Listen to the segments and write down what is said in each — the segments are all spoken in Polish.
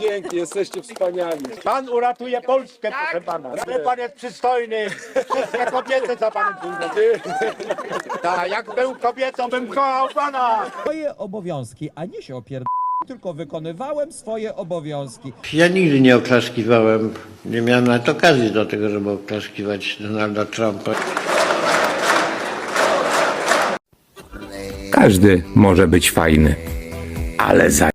Dzięki, jesteście wspaniali. Pan uratuje Polskę, proszę pana. Ale pan jest przystojny. Wszystkie kobiety za panem pójdą. Tak, jak był kobietą, bym kochał pana. swoje obowiązki, a nie się opierd... tylko wykonywałem swoje obowiązki. Ja nigdy nie oklaskiwałem, nie miałem nawet okazji do tego, żeby oklaskiwać Donalda Trumpa. Każdy może być fajny, ale za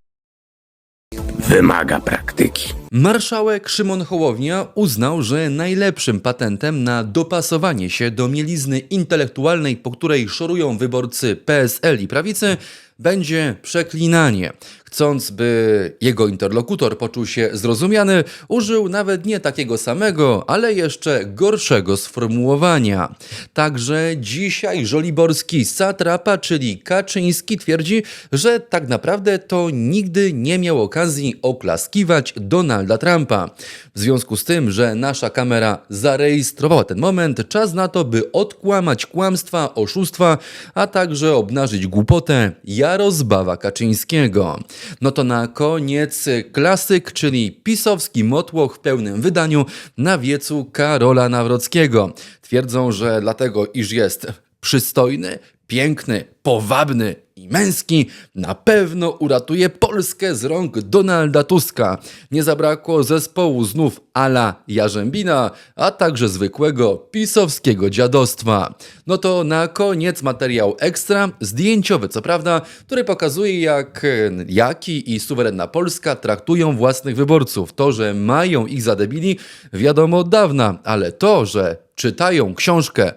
wymaga praktyki. Marszałek Szymon Hołownia uznał, że najlepszym patentem na dopasowanie się do mielizny intelektualnej, po której szorują wyborcy PSL i prawicy, będzie przeklinanie. Chcąc, by jego interlokutor poczuł się zrozumiany, użył nawet nie takiego samego, ale jeszcze gorszego sformułowania. Także dzisiaj żoliborski satrapa, czyli Kaczyński, twierdzi, że tak naprawdę to nigdy nie miał okazji oklaskiwać Donalda Trumpa. W związku z tym, że nasza kamera zarejestrowała ten moment, czas na to, by odkłamać kłamstwa, oszustwa, a także obnażyć głupotę Jarozbawa Kaczyńskiego. No to na koniec klasyk, czyli pisowski motłoch w pełnym wydaniu na wiecu Karola Nawrockiego. Twierdzą, że dlatego, iż jest przystojny, piękny, powabny i męski, na pewno uratuje Polskę z rąk Donalda Tuska. Nie zabrakło zespołu znów ala Jarzębina, a także zwykłego pisowskiego dziadostwa. No to na koniec materiał ekstra, zdjęciowy co prawda, który pokazuje jak Jaki i suwerenna Polska traktują własnych wyborców. To, że mają ich za debili, wiadomo od dawna, ale to, że czytają książkę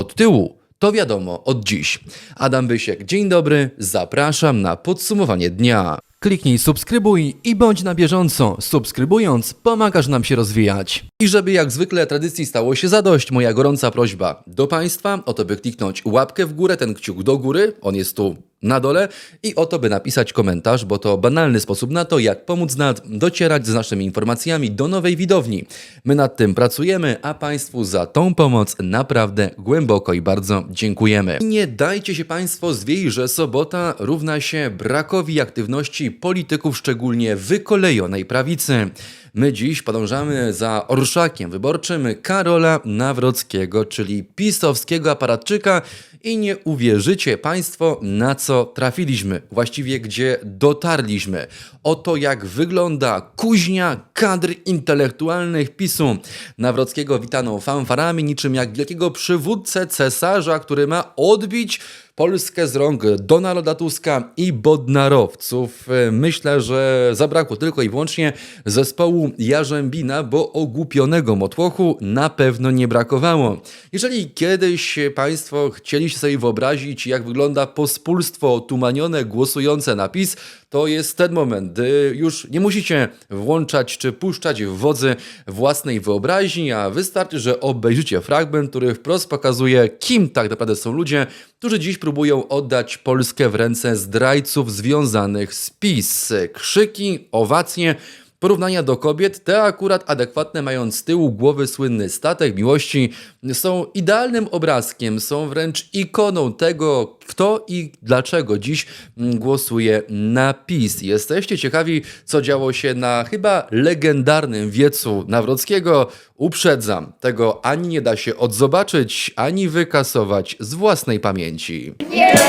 od tyłu. To wiadomo od dziś. Adam Bysiek, dzień dobry, zapraszam na podsumowanie dnia. Kliknij subskrybuj i bądź na bieżąco. Subskrybując, pomagasz nam się rozwijać. I żeby jak zwykle tradycji stało się zadość, moja gorąca prośba do Państwa o to, by kliknąć łapkę w górę, ten kciuk do góry, on jest tu na dole i o to, by napisać komentarz, bo to banalny sposób na to, jak pomóc nad docierać z naszymi informacjami do nowej widowni. My nad tym pracujemy, a Państwu za tą pomoc naprawdę głęboko i bardzo dziękujemy. I nie dajcie się Państwo zwieść, że sobota równa się brakowi aktywności polityków, szczególnie wykolejonej prawicy. My dziś podążamy za orszakiem wyborczym Karola Nawrockiego, czyli pisowskiego aparatczyka i nie uwierzycie Państwo, na co trafiliśmy, właściwie gdzie dotarliśmy. Oto jak wygląda kuźnia kadr intelektualnych PiSu. Nawrockiego witano fanfarami, niczym jak wielkiego przywódcę cesarza, który ma odbić Polskę z rąk Donalda Tuska i Bodnarowców. Myślę, że zabrakło tylko i wyłącznie zespołu Jarzębina, bo ogłupionego motłochu na pewno nie brakowało. Jeżeli kiedyś Państwo chcieliście sobie wyobrazić, jak wygląda pospólstwo otumanione głosujące na PiS, to jest ten moment, gdy już nie musicie włączać czy puszczać w wodzy własnej wyobraźni, a wystarczy, że obejrzycie fragment, który wprost pokazuje, kim tak naprawdę są ludzie, którzy dziś próbują oddać Polskę w ręce zdrajców związanych z PiS. Krzyki, owacje, Porównania do kobiet, te akurat adekwatne, mając z tyłu głowy słynny statek miłości, są idealnym obrazkiem, są wręcz ikoną tego, kto i dlaczego dziś mm, głosuje na PiS. Jesteście ciekawi, co działo się na chyba legendarnym wiecu Nawrockiego? Uprzedzam, tego ani nie da się odzobaczyć, ani wykasować z własnej pamięci. Dziękuję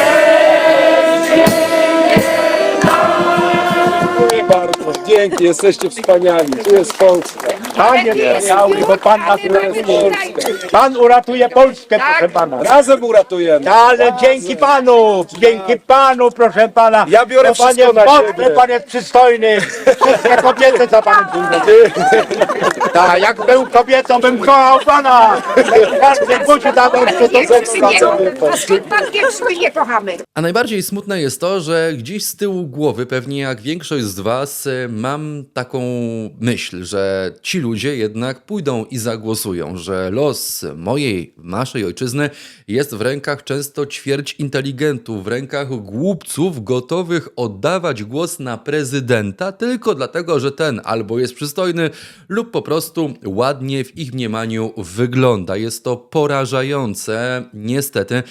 Dzięki, jesteście wspaniali. Tu jest Polska. Pan jest wspaniały, bo pan nas uratuje. Pan uratuje Polskę, proszę pana. Razem uratujemy. Ale dzięki panu, dzięki panu, proszę pana. Ja biorę Bo pan wszystko jest na mocny, siebie. pan jest przystojny. Wszystkie kobiety za panem pójdą. Tak, jak był kobietą, bym kochał pana. Jak każdy musi dawał się to A skąd pan wie, że my nie kochamy? A najbardziej smutne jest to, że gdzieś z tyłu głowy, pewnie jak większość z Was, mam taką myśl, że ci ludzie jednak pójdą i zagłosują, że los mojej, naszej ojczyzny jest w rękach często ćwierć inteligentów, w rękach głupców gotowych oddawać głos na prezydenta tylko dlatego, że ten albo jest przystojny, lub po prostu ładnie w ich mniemaniu wygląda. Jest to porażające. Niestety,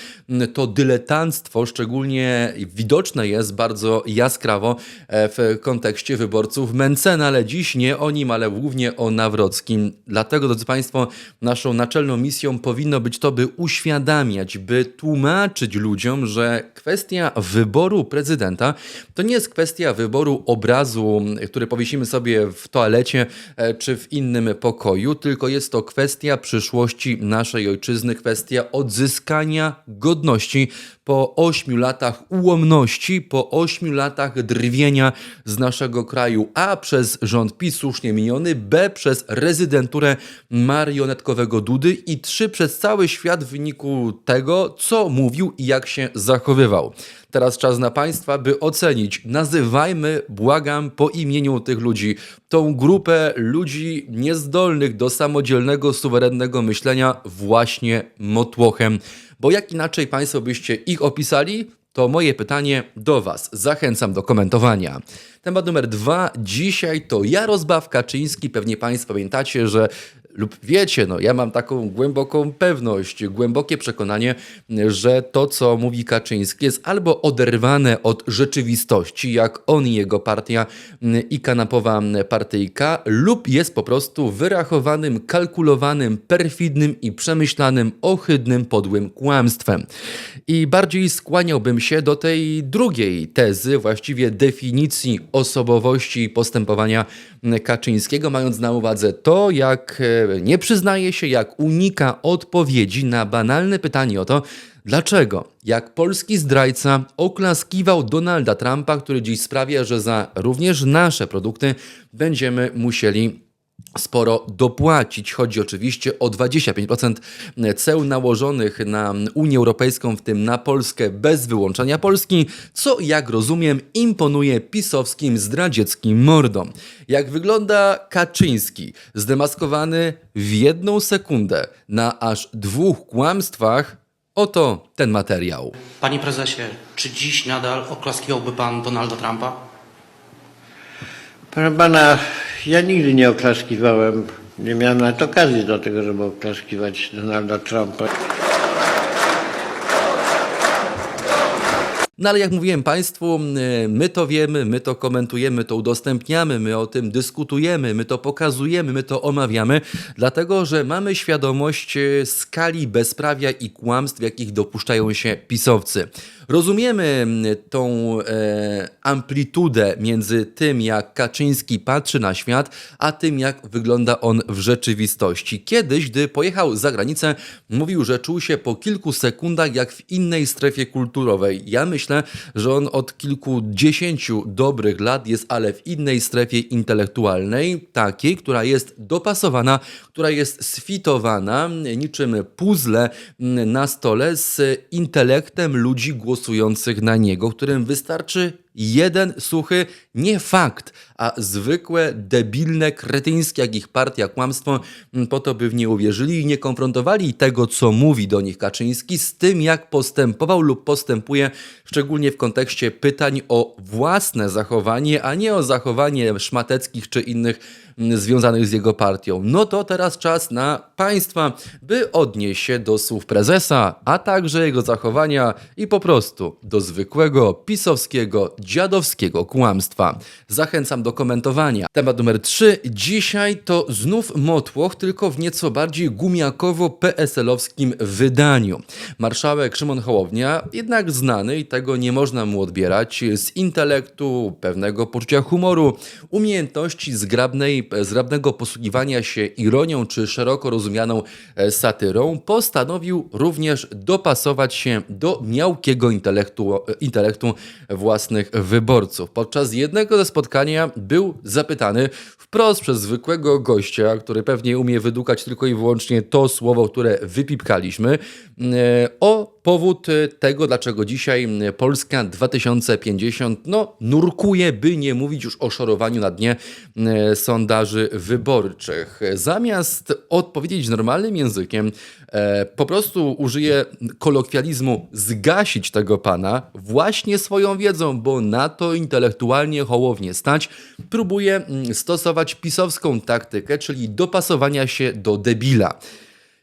to dyletanstwo szczególnie widoczne jest bardzo jaskrawo e, w kontekście wyborców Mencena, ale dziś nie o nim, ale głównie o Nawrockim. Dlatego, drodzy Państwo, naszą naczelną misją powinno być to, by uświadamiać, by tłumaczyć ludziom, że kwestia wyboru prezydenta to nie jest kwestia wyboru obrazu, który powiesimy sobie w toalecie e, czy w innym pokoju, tylko jest to kwestia przyszłości naszej ojczyzny, kwestia odzyskania godności po ośmiu latach ułomności, po ośmiu latach drwienia z naszego kraju, a przez rząd PiS słusznie miniony, b przez rezydenturę marionetkowego Dudy i trzy przez cały świat w wyniku tego, co mówił i jak się zachowywał. Teraz czas na Państwa, by ocenić. Nazywajmy, błagam, po imieniu tych ludzi. Tą grupę ludzi niezdolnych do samodzielnego, suwerennego myślenia właśnie motłochem. Bo jak inaczej Państwo byście ich opisali? To moje pytanie do Was. Zachęcam do komentowania. Temat numer dwa. Dzisiaj to Jarosław Kaczyński. Pewnie Państwo pamiętacie, że lub wiecie, no ja mam taką głęboką pewność, głębokie przekonanie, że to, co mówi Kaczyński, jest albo oderwane od rzeczywistości, jak on i jego partia mm, i kanapowa partyjka, lub jest po prostu wyrachowanym, kalkulowanym, perfidnym i przemyślanym, ohydnym, podłym kłamstwem. I bardziej skłaniałbym się do tej drugiej tezy, właściwie definicji osobowości i postępowania Kaczyńskiego, mając na uwadze to, jak e, nie przyznaje się, jak unika odpowiedzi na banalne pytanie o to, dlaczego, jak polski zdrajca oklaskiwał Donalda Trumpa, który dziś sprawia, że za również nasze produkty będziemy musieli sporo dopłacić. Chodzi oczywiście o 25% ceł nałożonych na Unię Europejską, w tym na Polskę bez wyłączania Polski, co jak rozumiem imponuje pisowskim zdradzieckim mordom. Jak wygląda Kaczyński, zdemaskowany w jedną sekundę na aż dwóch kłamstwach, oto ten materiał. Panie prezesie, czy dziś nadal oklaskiwałby pan Donalda Trumpa? Proszę pana, ja nigdy nie oklaskiwałem, nie miałem nawet okazji do tego, żeby oklaskiwać Donalda Trumpa. No ale jak mówiłem Państwu, y, my to wiemy, my to komentujemy, to udostępniamy, my o tym dyskutujemy, my to pokazujemy, my to omawiamy, dlatego że mamy świadomość y, skali bezprawia i kłamstw, jakich dopuszczają się pisowcy. Rozumiemy y, tą e, amplitudę między tym, jak Kaczyński patrzy na świat, a tym, jak wygląda on w rzeczywistości. Kiedyś, gdy pojechał za granicę, mówił, że czuł się po kilku sekundach jak w innej strefie kulturowej. Ja myślę, że on od kilkudziesięciu dobrych lat jest, ale w innej strefie intelektualnej, takiej, która jest dopasowana, która jest sfitowana niczym puzzle na stole z intelektem ludzi głosujących na niego, którym wystarczy jeden suchy, nie fakt, a zwykłe, debilne, kretyńskie, jak ich partia, kłamstwo, m, po to, by w nie uwierzyli i nie konfrontowali tego, co mówi do nich Kaczyński, z tym, jak postępował lub postępuje, szczególnie w kontekście pytań o własne zachowanie, a nie o zachowanie szmateckich czy innych związanych z jego partią. No to teraz czas na państwa, by odnieść się do słów prezesa, a także jego zachowania i po prostu do zwykłego, pisowskiego, dziadowskiego kłamstwa. Zachęcam do komentowania. Temat numer 3. Dzisiaj to znów motłoch, tylko w nieco bardziej gumiakowo-PSL-owskim wydaniu. Marszałek Szymon Hołownia, jednak znany i tego nie można mu odbierać, z intelektu, pewnego poczucia humoru, umiejętności zgrabnej, zgrabnego posługiwania się ironią czy szeroko rozumianą e, satyrą, postanowił również dopasować się do miałkiego intelektu, e, intelektu własnych wyborców. Podczas jednego ze spotkania był zapytany wprost przez zwykłego gościa, który pewnie umie wydukać tylko i wyłącznie to słowo, które wypipkaliśmy, e, o powód y, tego, dlaczego dzisiaj Polska 2050 no, nurkuje, by nie mówić już o szorowaniu na dnie sondaży wyborczych. Zamiast odpowiedzieć normalnym językiem, e, po prostu użyję kolokwializmu zgasić tego pana właśnie swoją wiedzą, bo na to intelektualnie hołownie stać, próbuje stosować pisowską taktykę, czyli dopasowania się do debila.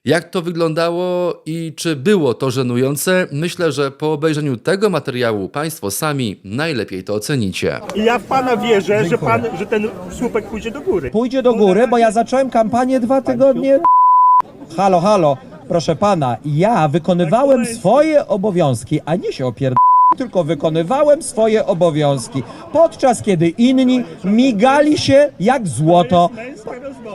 Jak to wyglądało i czy było to żenujące? Myślę, że po obejrzeniu tego materiału Państwo sami najlepiej to ocenicie. I ja w pana wierzę, że, pan, że ten słupek pójdzie do góry. Pójdzie do góry, bo ja zacząłem kampanię dwa tygodnie. Halo, halo, proszę pana, ja wykonywałem swoje obowiązki, a nie się opierd... tylko wykonywałem swoje obowiązki, podczas kiedy inni migali się jak złoto.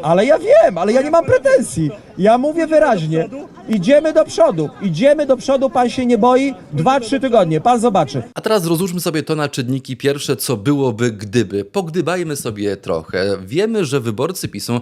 Ale ja wiem, ale ja nie mam pretensji. Ja mówię wyraźnie. Idziemy do przodu, idziemy do przodu, pan się nie boi. Dwa, trzy tygodnie, pan zobaczy. A teraz rozłóżmy sobie to na czynniki pierwsze, co byłoby gdyby. Pogdybajmy sobie trochę. Wiemy, że wyborcy PiSu,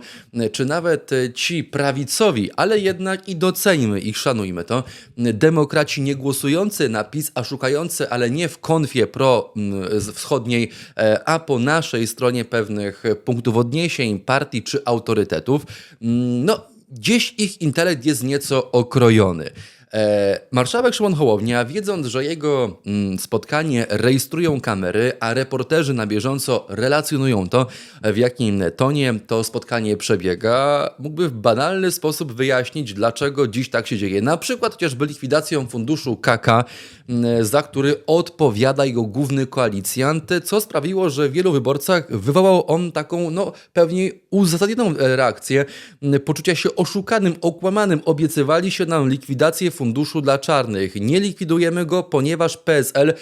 czy nawet ci prawicowi, ale jednak i doceńmy ich, szanujmy to, demokraci nie głosujący na PiS, a szukający, ale nie w konfie pro mm, z wschodniej, e, a po naszej stronie pewnych punktów odniesień, partii czy autorytetów, no gdzieś ich intelekt jest nieco okrojony. E, marszałek Szymon Hołownia, wiedząc, że jego mm, spotkanie rejestrują kamery, a reporterzy na bieżąco relacjonują to, w jakim tonie to spotkanie przebiega, mógłby w banalny sposób wyjaśnić, dlaczego dziś tak się dzieje. Na przykład chociażby likwidacją funduszu KK, mm, za który odpowiada jego główny koalicjant, co sprawiło, że w wielu wyborcach wywołał on taką, no pewnie uzasadnioną e, reakcję, m, poczucia się oszukanym, okłamanym. Obiecywali się nam likwidację funduszu dla czarnych. Nie likwidujemy go, ponieważ PSL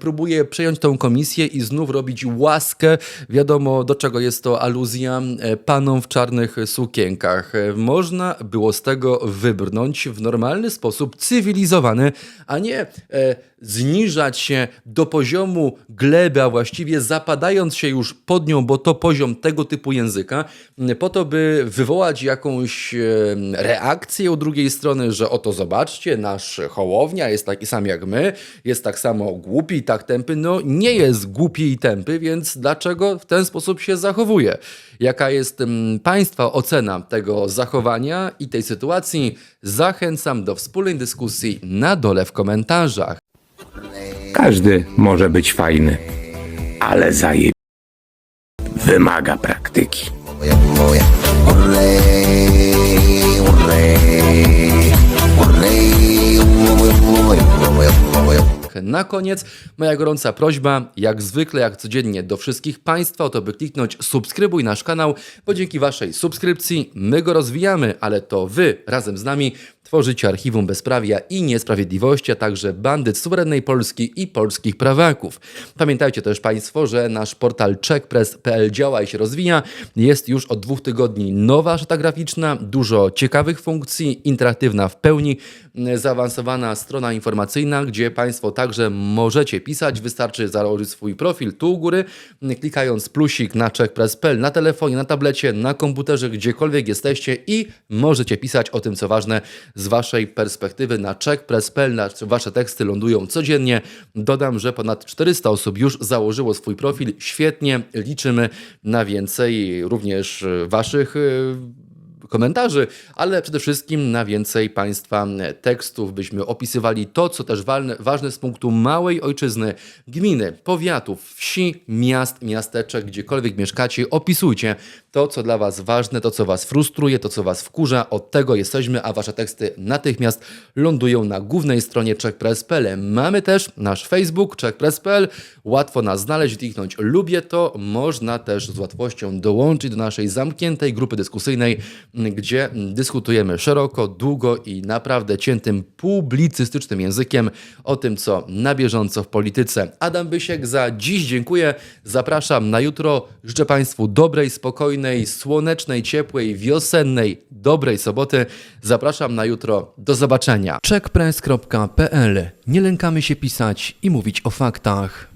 próbuje przejąć tą komisję i znów robić łaskę. Wiadomo, do czego jest to aluzja e, panom w czarnych sukienkach. E, Można było z tego wybrnąć w normalny sposób, cywilizowany, a nie e, zniżać się do poziomu gleby, a właściwie zapadając się już pod nią, bo to poziom tego typu języka, po to, by wywołać jakąś e, reakcję u drugiej strony, że oto zobaczcie, nasz Hołownia jest taki sam jak my, jest tak samo głupi i tak tępy. No nie jest głupi i tępy, więc dlaczego w ten sposób się zachowuje? Jaka jest mm, Państwa ocena tego zachowania i tej sytuacji? Zachęcam do wspólnej dyskusji na dole w komentarzach. Każdy może być fajny, ale zaje... Wymaga praktyki. Na koniec moja gorąca prośba, jak zwykle, jak codziennie do wszystkich Państwa, o to by kliknąć subskrybuj nasz kanał, bo dzięki Waszej subskrypcji my go rozwijamy, ale to Wy razem z nami tworzycie archiwum bezprawia i niesprawiedliwości, a także bandyt suwerennej Polski i polskich prawaków. Pamiętajcie też Państwo, że nasz portal checkpress.pl działa i się rozwija. Jest już od dwóch tygodni nowa szata graficzna, dużo ciekawych funkcji, interaktywna w pełni, zaawansowana strona informacyjna, gdzie Państwo także możecie pisać. Wystarczy założyć swój profil tu u góry, klikając plusik na checkpress.pl na telefonie, na tablecie, na komputerze, gdziekolwiek jesteście i możecie pisać o tym, co ważne z Waszej perspektywy na checkpress.pl. Na- Wasze teksty lądują codziennie. Dodam, że ponad 400 osób już założyło swój profil. Świetnie, liczymy na więcej również e, Waszych e, komentarzy, ale przede wszystkim na więcej Państwa tekstów, byśmy opisywali to, co też ważne z punktu małej ojczyzny, gminy, powiatów, wsi, miast, miasteczek, gdziekolwiek mieszkacie, opisujcie to, co dla Was ważne, to, co Was frustruje, to, co Was wkurza. Od tego jesteśmy, a Wasze teksty natychmiast lądują na głównej stronie checkpress.pl. Mamy też nasz Facebook checkpress.pl. Łatwo nas znaleźć, kliknąć lubię to. Można też z łatwością dołączyć do naszej zamkniętej grupy dyskusyjnej, gdzie dyskutujemy szeroko, długo i naprawdę ciętym publicystycznym językiem o tym, co na bieżąco w polityce. Adam Bysiek za dziś dziękuję. Zapraszam na jutro. Życzę Państwu dobrej, spokojnej, słonecznej, ciepłej, wiosennej, dobrej soboty. Zapraszam na jutro. Do zobaczenia. Checkpress.pl. Nie lękamy się pisać i mówić o faktach.